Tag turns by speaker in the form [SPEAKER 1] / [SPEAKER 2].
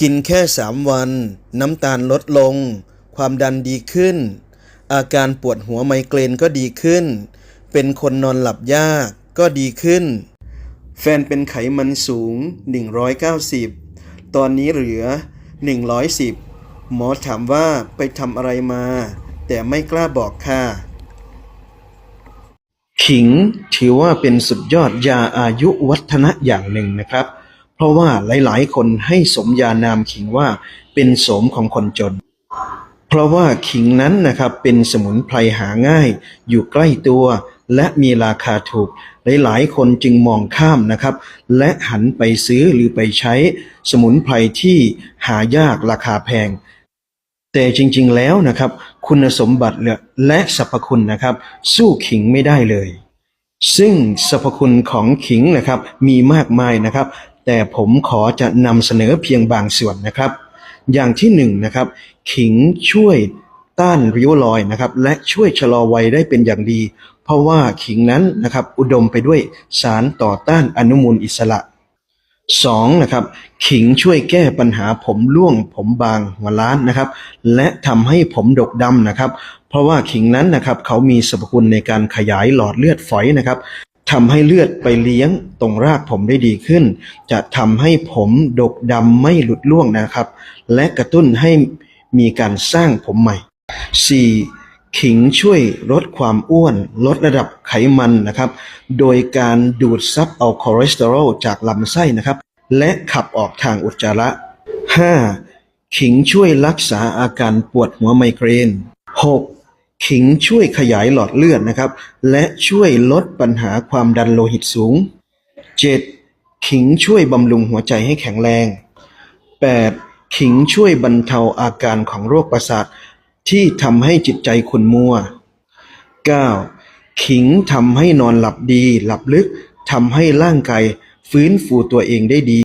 [SPEAKER 1] กินแค่สามวัน น้ำตาลลดลง ความดันดีขึ้น อาการปวดหัวไมเกรนก็ดีขึ้น เป็นคนนอนหลับยากก็ดีขึ้น แฟนเป็นไขมันสูง 190 ตอนนี้เหลือ 110 หมอถามว่าไปทำอะไรมา แต่ไม่กล้าบอกค่ะ ขิงถือว่าเป็นสุดยอดยาอายุวัฒนะอย่างหนึ่งนะครับ ราะว่าหลายๆ คนให้สมญานามขิงว่าเป็นโสมของคนจน เพราะว่าขิงนั้นนะครับเป็นสมุนไพรหาง่าย อยู่ใกล้ตัว และมีราคาถูก หลายๆ คนจึงมองข้ามนะครับ และหันไปซื้อหรือไปใช้สมุนไพรที่หายากราคาแพง แต่จริงๆแล้วนะครับ คุณสมบัติและสรรพคุณนะครับ สู้ขิงไม่ได้เลยซึ่งสรรพคุณของขิงนะครับมีมากมายนะครับ แต่ผมขอจะนำเสนอเพียงบางส่วนนะครับ อย่างที่หนึ่งนะครับ ขิงช่วยต้านริ้วรอยนะครับ และช่วยชะลอวัยได้เป็นอย่างดี เพราะว่าขิงนั้นนะครับ อุดมไปด้วยสารต่อต้านอนุมูลอิสระสองนะครับ ขิงช่วยแก้ปัญหาผมร่วงผมบางหัวล้านนะครับ และทำให้ผมดกดำนะครับ เพราะว่าขิงนั้นนะครับ เขามีสรรพคุณในการขยายหลอดเลือดฝอยนะครับ ทำให้เลือดไปเลี้ยงตรงรากผมได้ดีขึ้น จะทำให้ผมดกดำไม่หลุดร่วงนะครับ และกระตุ้นให้มีการสร้างผมใหม่ 4. ขิงช่วยลดความอ้วน ลดระดับไขมันนะครับ โดยการดูดซับเอาคอเลสเตอรอลจากลำไส้นะครับ และขับออกทางอุจจาระ 5. ขิงช่วยรักษาอาการปวดหัวไมเกรน 6. ขิงช่วยขยายหลอดเลือดนะครับ และช่วยลดปัญหาความดันโลหิตสูง 7. ขิงช่วยบำรุงหัวใจให้แข็งแรง 8. ขิงช่วยบรรเทาอาการของโรคประสาทที่ทำให้จิตใจขุ่นมัว 9. ขิงทำให้นอนหลับดีหลับลึกทำให้ร่างกายฟื้นฟูตัวเองได้ดี